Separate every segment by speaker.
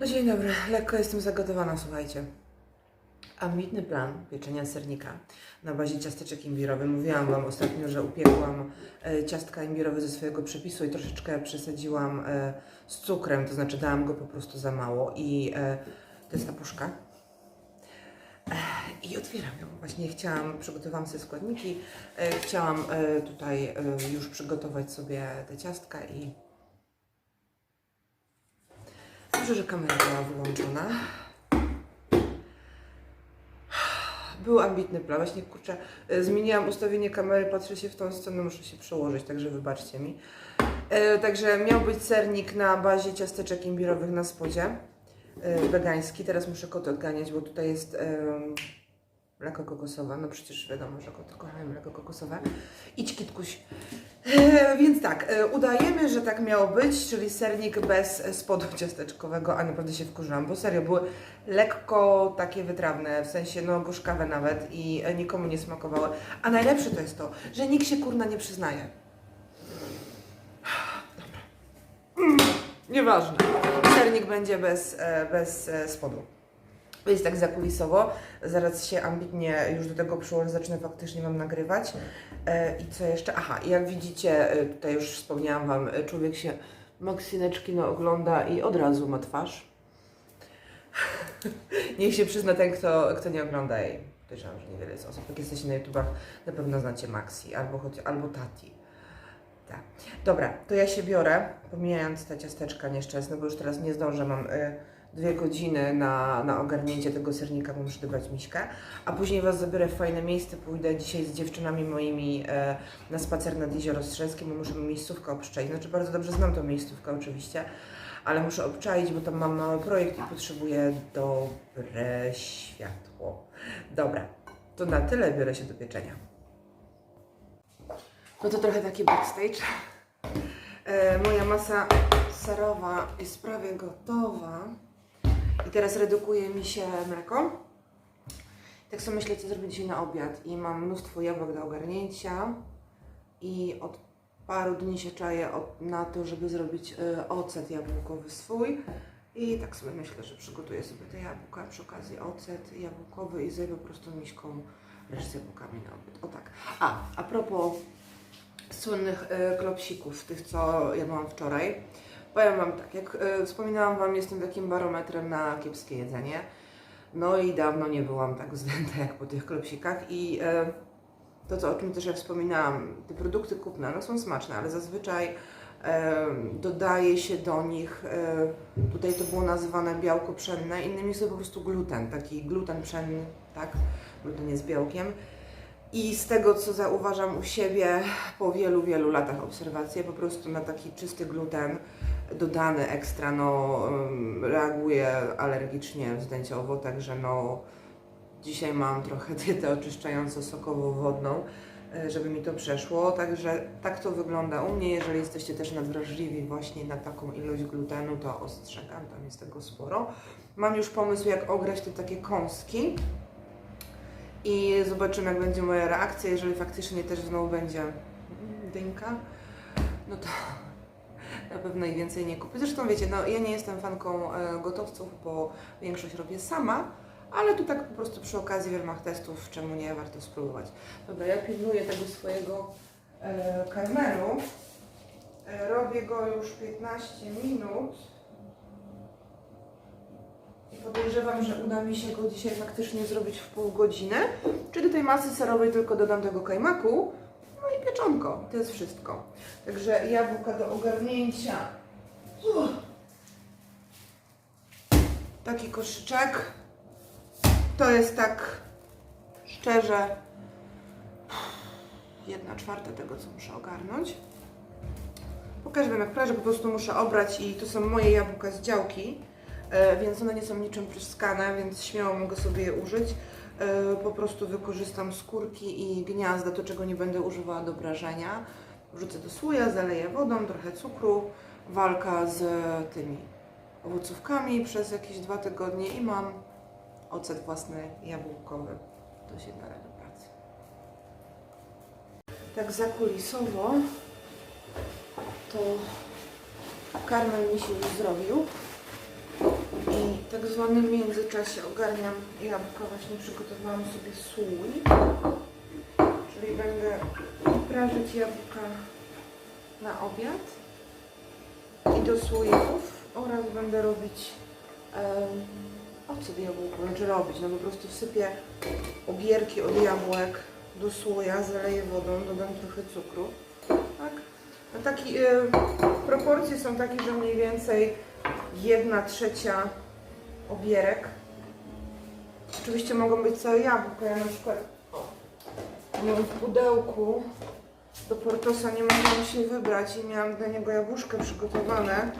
Speaker 1: No dzień dobry, lekko jestem zagotowana, słuchajcie. Ambitny plan pieczenia sernika na bazie ciasteczek imbirowych. Mówiłam Wam ostatnio, że upiekłam e, ciastka imbirowe ze swojego przepisu i troszeczkę przesadziłam e, z cukrem, to znaczy dałam go po prostu za mało i e, to jest ta puszka. I otwieram ją. Właśnie chciałam, przygotowałam sobie składniki, chciałam tutaj już przygotować sobie te ciastka i Dobrze, że kamera była wyłączona. Był ambitny plan. Właśnie kurczę, e, zmieniłam ustawienie kamery, patrzę się w tą stronę, muszę się przełożyć, także wybaczcie mi. E, także miał być sernik na bazie ciasteczek imbirowych na spodzie. E, wegański. Teraz muszę koty odganiać, bo tutaj jest mleko kokosowe. No przecież wiadomo, że kochają mleko kokosowe. Idź kitkuś. E, więc tak, e, udajemy, że tak miało być, czyli sernik bez spodu ciasteczkowego, a naprawdę się wkurzyłam, bo serio były lekko takie wytrawne, w sensie no gorzkawe nawet i e, nikomu nie smakowały. A najlepsze to jest to, że nikt się kurna nie przyznaje. Dobra. Mm, nieważne. Sernik będzie bez, e, bez spodu. Jest tak zakulisowo. Zaraz się ambitnie już do tego przyłożę, zacznę faktycznie Wam nagrywać. E, I co jeszcze? Aha, jak widzicie, e, tutaj już wspomniałam Wam, e, człowiek się Maksineczki no, ogląda i od razu ma twarz. Niech się przyzna ten, kto, kto nie ogląda jej. Podejrzewam, że niewiele jest osób. Jak jesteście na YouTubach, na pewno znacie Maxi albo, choć, albo Tati. Tak. Dobra, to ja się biorę, pomijając te ciasteczka nieszczęsne, bo już teraz nie zdążę, mam y, dwie godziny na, na ogarnięcie tego sernika, bo muszę dobrać miśkę, a później Was zabiorę w fajne miejsce, pójdę dzisiaj z dziewczynami moimi e, na spacer nad Jezioro Strzelskie, bo muszę miejscówkę obczaić, znaczy bardzo dobrze znam tą miejscówkę oczywiście, ale muszę obczaić, bo tam mam mały projekt i potrzebuję dobre światło. Dobra, to na tyle, biorę się do pieczenia. No to trochę taki backstage. E, moja masa serowa jest prawie gotowa. I teraz redukuje mi się mleko. Tak sobie myślę, co zrobić dzisiaj na obiad. I mam mnóstwo jabłek do ogarnięcia. I od paru dni się czaję na to, żeby zrobić e, ocet jabłkowy swój. I tak sobie myślę, że przygotuję sobie te jabłka, przy okazji ocet jabłkowy i zjemy po prostu miśką z jabłkami na obiad. O tak. A, a propos słynnych e, klopsików, tych co ja mam wczoraj. Powiem Wam tak, jak e, wspominałam Wam, jestem takim barometrem na kiepskie jedzenie. No i dawno nie byłam tak zdęta jak po tych klopsikach i e, to, co, o czym też ja wspominałam, te produkty kupne, one są smaczne, ale zazwyczaj e, dodaje się do nich, tutaj to było nazywane białko pszenne, innymi słowy po prostu gluten, taki gluten pszenny, tak, gluten jest białkiem. I z tego, co zauważam u siebie po wielu, wielu latach obserwacji, po prostu na taki czysty gluten dodany ekstra, no reaguje alergicznie wzdęciowo, także no dzisiaj mam trochę dietę oczyszczającą sokowo-wodną, y, żeby mi to przeszło, także tak to wygląda u mnie. Jeżeli jesteście też nadwrażliwi właśnie na taką ilość glutenu, to ostrzegam, tam jest tego sporo. Mam już pomysł, jak ograć te takie kąski i zobaczymy, jak będzie moja reakcja. Jeżeli faktycznie też znowu będzie mm, dynka, no to na pewno i więcej nie kupię. Zresztą wiecie, no ja nie jestem fanką e, gotowców, bo większość robię sama, ale tu tak po prostu przy okazji w ramach testów, czemu nie, warto spróbować. Dobra, ja pilnuję tego swojego e. E, robię go już 15 minut. I podejrzewam, że uda mi się go dzisiaj faktycznie zrobić w pół godziny. Czy do tej masy serowej tylko dodam tego kajmaku. Pieczonko. To jest wszystko. Także jabłka do ogarnięcia. Uff. Taki koszyczek. To jest tak szczerze jedna czwarta tego, co muszę ogarnąć. Pokażę Wam jak prażę, po prostu muszę obrać i to są moje jabłka z działki, e, więc one nie są niczym pryskane, więc śmiało mogę sobie je użyć. E, Po prostu wykorzystam skórki i gniazda, to czego nie będę używała do prażenia. Wrzucę do słoja, zaleję wodą, trochę cukru, walka z tymi owocówkami przez jakieś dwa tygodnie i mam ocet własny jabłkowy. To się nada do pracy. Tak zakulisowo to karmel mi się już zrobił tak zwanym międzyczasie ogarniam jabłka. Właśnie przygotowałam sobie słój. Czyli będę prażyć jabłka na obiad i do słoików oraz będę robić um, ocet jabłkowy, znaczy robić, no po prostu wsypię obierki od jabłek do słoja, zaleję wodą, dodam trochę cukru, tak? No taki, y, proporcje są takie, że mniej więcej jedna trzecia obierek. Oczywiście mogą być całe jabłka, ja na przykład mam w pudełku do Portosa nie mogłam się wybrać i miałam dla niego jabłuszka przygotowane,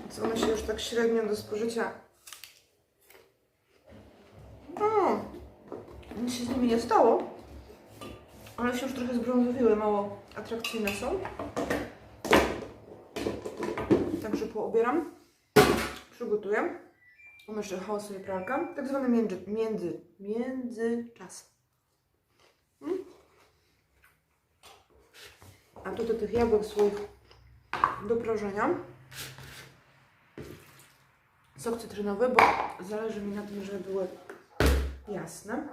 Speaker 1: więc one się już tak średnio do spożycia. No, nic się z nimi nie stało, ale się już trochę zbrązowiły, mało atrakcyjne są. Także poobieram, przygotuję, umyszę sobie pralkę, tak zwany między, między, międzyczas. Mm. A tu do tych jabłek swoich do prażenia. Sok cytrynowy, bo zależy mi na tym, żeby były jasne.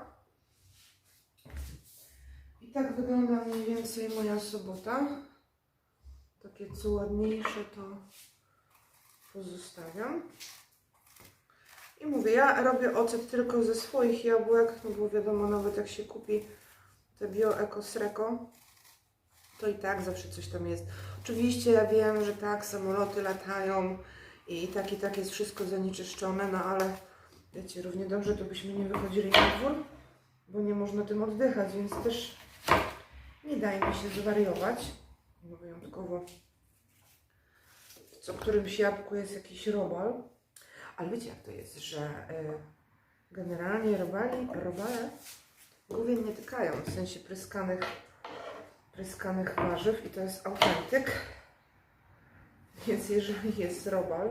Speaker 1: I tak wygląda mniej więcej moja sobota. Takie co ładniejsze to pozostawiam. Mówię, ja robię ocet tylko ze swoich jabłek, no bo wiadomo, nawet jak się kupi te Bio Eco Sreco, to i tak zawsze coś tam jest. Oczywiście ja wiem, że tak, samoloty latają i tak i tak jest wszystko zanieczyszczone, no ale wiecie, równie dobrze to byśmy nie wychodzili na dwór, bo nie można tym oddychać, więc też nie dajmy się zwariować. No wyjątkowo w co którymś jabłku jest jakiś robal. Ale wiecie jak to jest, że y, generalnie robali, robale głównie nie tykają, w sensie pryskanych pryskanych warzyw i to jest autentyk. Więc jeżeli jest robal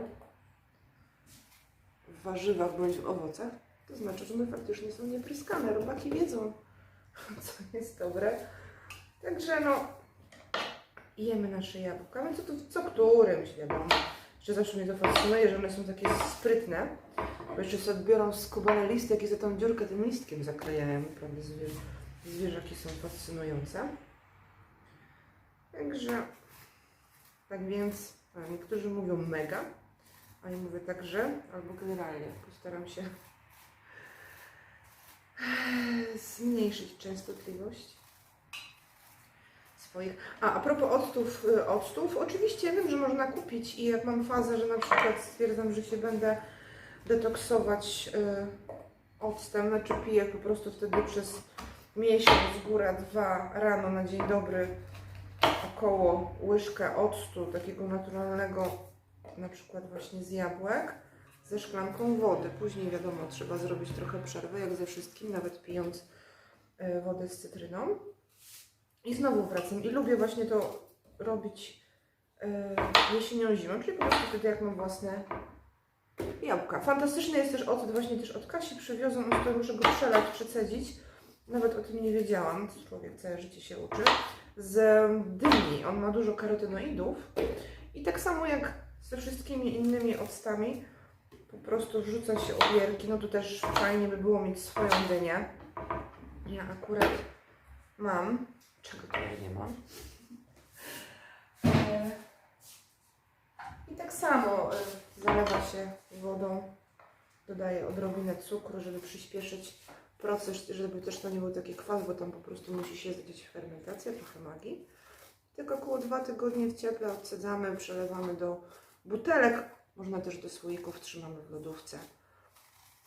Speaker 1: w warzywach bądź w owocach, to znaczy, że one faktycznie są niepryskane. Robaki wiedzą, co jest dobre. Także no, jemy nasze jabłka. No co, to, co którymś, wiadomo. Że zawsze mnie to fascynuje, że one są takie sprytne. Bo jeszcze sobie odbiorą skubane listek i za tą dziurkę tym listkiem zaklejają. Naprawdę zwierzę, zwierzaki są fascynujące. Także, tak więc, a niektórzy mówią mega, a ja mówię także, albo generalnie. Postaram się zmniejszyć częstotliwość swoich. A, a propos octów, y, octów, oczywiście wiem, że można kupić i jak mam fazę, że na przykład stwierdzam, że się będę detoksować y, octem, znaczy piję po prostu wtedy przez miesiąc, góra dwa, rano na dzień dobry około łyżkę octu takiego naturalnego, na przykład właśnie z jabłek, ze szklanką wody. Później wiadomo, trzeba zrobić trochę przerwy, jak ze wszystkim, nawet pijąc y, wodę z cytryną. I znowu wracam i lubię właśnie to robić y, jesienią, zimą, czyli po prostu wtedy jak mam własne jabłka. Fantastyczny jest też ocet właśnie też od Kasi, przywiozą, to muszę go przelać, przecedzić. Nawet o tym nie wiedziałam, człowiek całe życie się uczy. Z dyni, on ma dużo karotenoidów i tak samo jak ze wszystkimi innymi octami, po prostu wrzuca się obierki. No tu też fajnie by było mieć swoją dynię. Ja akurat mam, czego tutaj nie mam. E, I tak samo e, zalewa się wodą, dodaję odrobinę cukru, żeby przyspieszyć proces, żeby też to nie był taki kwas, bo tam po prostu musi się zadzieć fermentacja, trochę magii. Tylko około dwa tygodnie w cieple odsadzamy, przelewamy do butelek, można też do słoików, trzymamy w lodówce.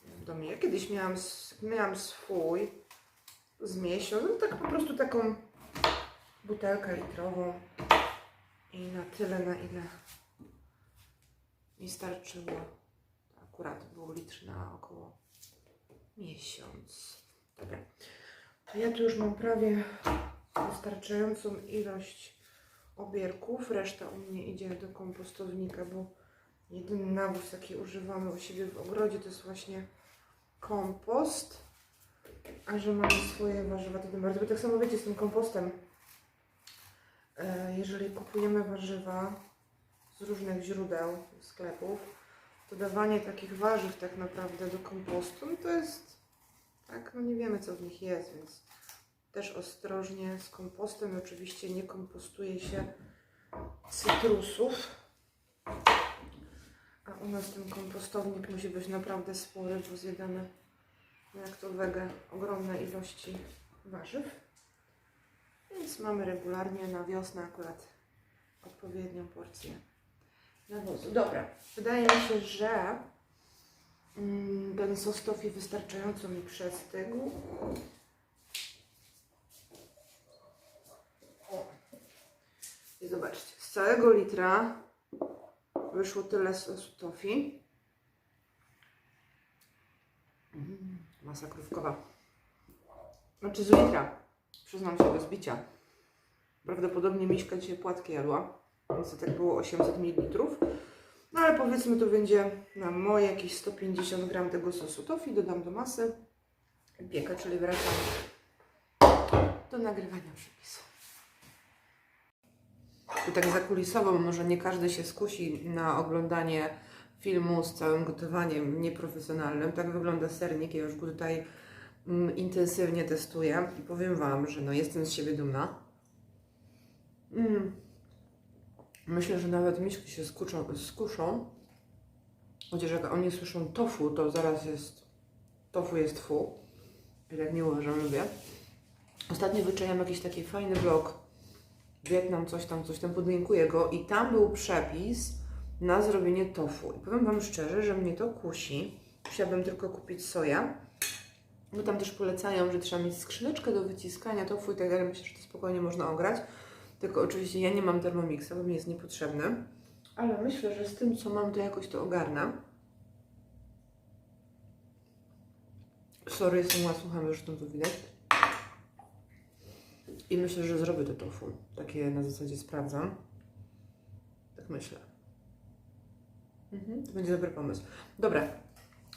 Speaker 1: W domu. Ja kiedyś miałam, miałam swój z miesiąc, no tak po prostu taką butelkę litrową i na tyle, na ile mi starczyło. Akurat był litr na około miesiąc. Dobra. To ja tu już mam prawie wystarczającą ilość obierków. Reszta u mnie idzie do kompostownika, bo jedyny nawóz, jaki używamy u siebie w ogrodzie, to jest właśnie kompost. A że mamy swoje warzywa, to tym bardziej. Bo tak samo wiecie z tym kompostem. E, Jeżeli kupujemy warzywa z różnych źródeł, sklepów, dodawanie takich warzyw tak naprawdę do kompostu, no to jest tak, no nie wiemy co w nich jest, więc też ostrożnie z kompostem. Oczywiście nie kompostuje się cytrusów. A u nas ten kompostownik musi być naprawdę spory, bo zjadamy jak to wege ogromne ilości warzyw. Więc mamy regularnie na wiosnę akurat odpowiednią porcję nawozu. Dobra, wydaje mi się, że mm, ten sos tofi wystarczająco mi przestygł. I zobaczcie, z całego litra wyszło tyle sosu tofi. Mm, masa krówkowa. Znaczy z litra. Przyznam się do zbicia. Prawdopodobnie Miśka dzisiaj płatki jadła, więc to tak było 800 ml. No ale powiedzmy to będzie na moje jakieś 150 gram tego sosu tofi. Dodam do masy. Piekę, czyli wracam do nagrywania przepisu. Tu tak zakulisowo, może nie każdy się skusi na oglądanie filmu z całym gotowaniem nieprofesjonalnym. Tak wygląda sernik. Ja już go tutaj intensywnie testuję i powiem Wam, że no jestem z siebie dumna. Mm. Myślę, że nawet miśki się skuczą, skuszą. Chociaż jak oni słyszą tofu, to zaraz jest tofu jest fu. I nie uważam, lubię. Ostatnio wyczaiłam jakiś taki fajny vlog Wietnam, coś tam, coś tam, podlinkuję go i tam był przepis na zrobienie tofu. I powiem Wam szczerze, że mnie to kusi. Musiałabym tylko kupić soja. Bo tam też polecają, że trzeba mieć skrzyneczkę do wyciskania tofu i tak dalej. Myślę, że to spokojnie można ograć. Tylko oczywiście ja nie mam termomixa, bo mi jest niepotrzebny. Ale myślę, że z tym, co mam, to jakoś to ogarnę. Sorry, jestem łasuchem, zresztą to widać. I myślę, że zrobię to tofu. Takie na zasadzie sprawdzam. Tak myślę. Mhm, to będzie dobry pomysł. Dobra,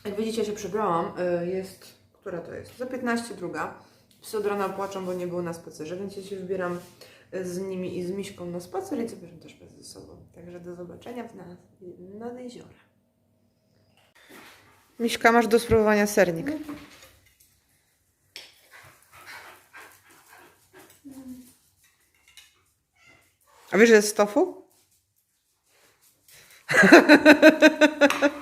Speaker 1: jak widzicie, ja się przebrałam. Y, Jest, która to jest? Za 15 druga. Psy od rana płaczą, bo nie było na spacerze, więc ja się wybieram z nimi i z Miśką na spacer i zabieram też bez ze sobą. Także do zobaczenia w nad, nad jeziora. Miśka, masz do spróbowania sernik. A wiesz, że jest z tofu?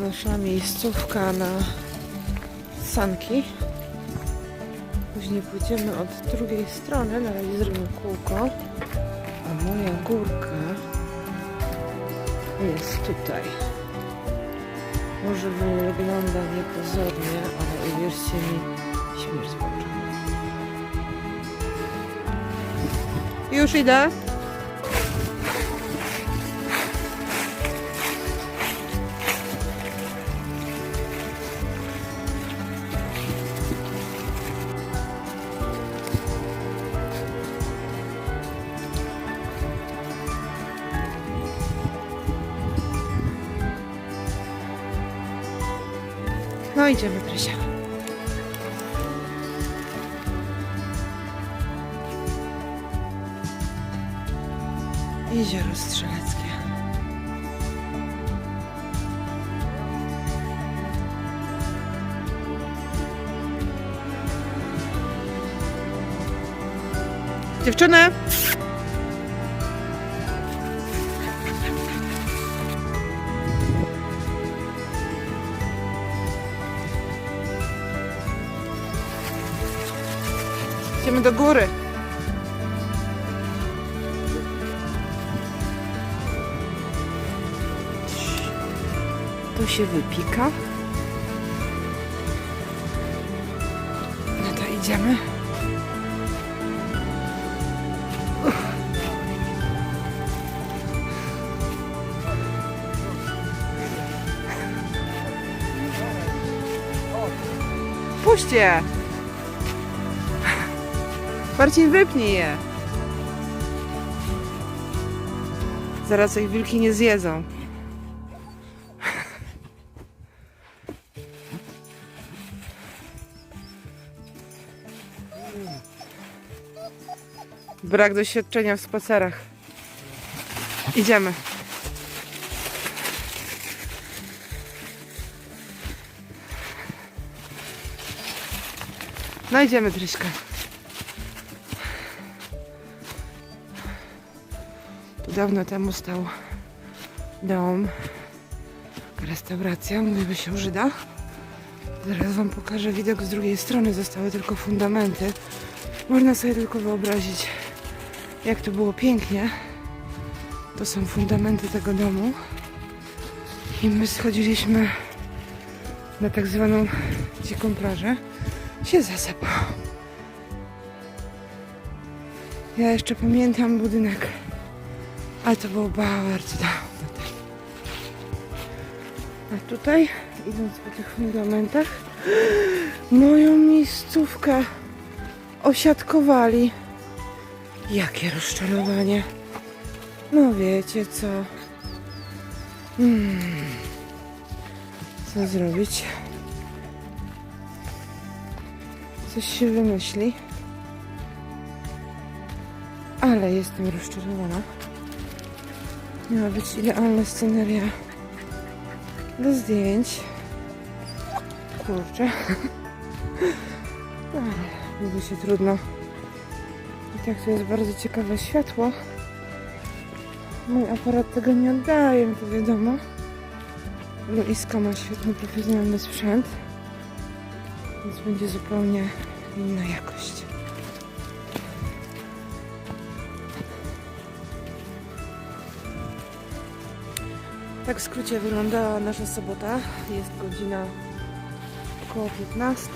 Speaker 1: nasza miejscówka na sanki. Później pójdziemy od drugiej strony, na razie zrobimy kółko. A moja górka jest tutaj. Może wygląda niepozornie, ale uwierzcie mi, śmierć płacze. Już idę. No idziemy, Krysia. Jezioro Strzeleckie. Dziewczyny! Idziemy do góry. To się wypika. No to idziemy. Puśćcie! Marcin, wypnij je. Zaraz ich wilki nie zjedzą. Brak doświadczenia w spacerach. Idziemy. No idziemy, dawno temu stał dom, restauracja, mówię, się Żyda. Zaraz Wam pokażę widok z drugiej strony, zostały tylko fundamenty. Można sobie tylko wyobrazić, jak to było pięknie. To są fundamenty tego domu. I my schodziliśmy na tak zwaną dziką plażę. Się zasypał. Ja jeszcze pamiętam budynek, ale to było bardzo dawno temu. A tutaj, idąc po tych fundamentach, moją miejscówkę osiadkowali. Jakie rozczarowanie. No wiecie co. Hmm. Co zrobić? Coś się wymyśli. Ale jestem rozczarowana. Miała być idealna sceneria do zdjęć. Kurczę. Mówi się trudno. I tak tu jest bardzo ciekawe światło. Mój aparat tego nie oddaje, to wiadomo. Luiska ma świetny, profesjonalny sprzęt. Więc będzie zupełnie inna jakość. Tak w skrócie wyglądała nasza sobota. Jest godzina około 15,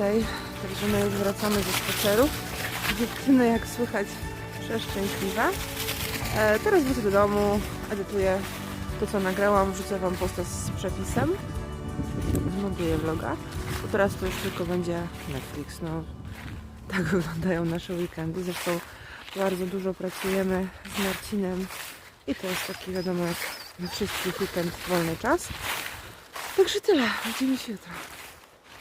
Speaker 1: także my już wracamy ze spaceru. Dziewczyny, jak słychać, przeszczęśliwe. E, teraz wrócę do domu, edytuję to, co nagrałam, wrzucę Wam posta z przepisem. Zmontuję vloga. Bo teraz to już tylko będzie Netflix. No, tak wyglądają nasze weekendy. Zresztą bardzo dużo pracujemy z Marcinem i to jest taki, wiadomo, jak wszystkich weekend wolny czas. Także tyle. Widzimy się jutro.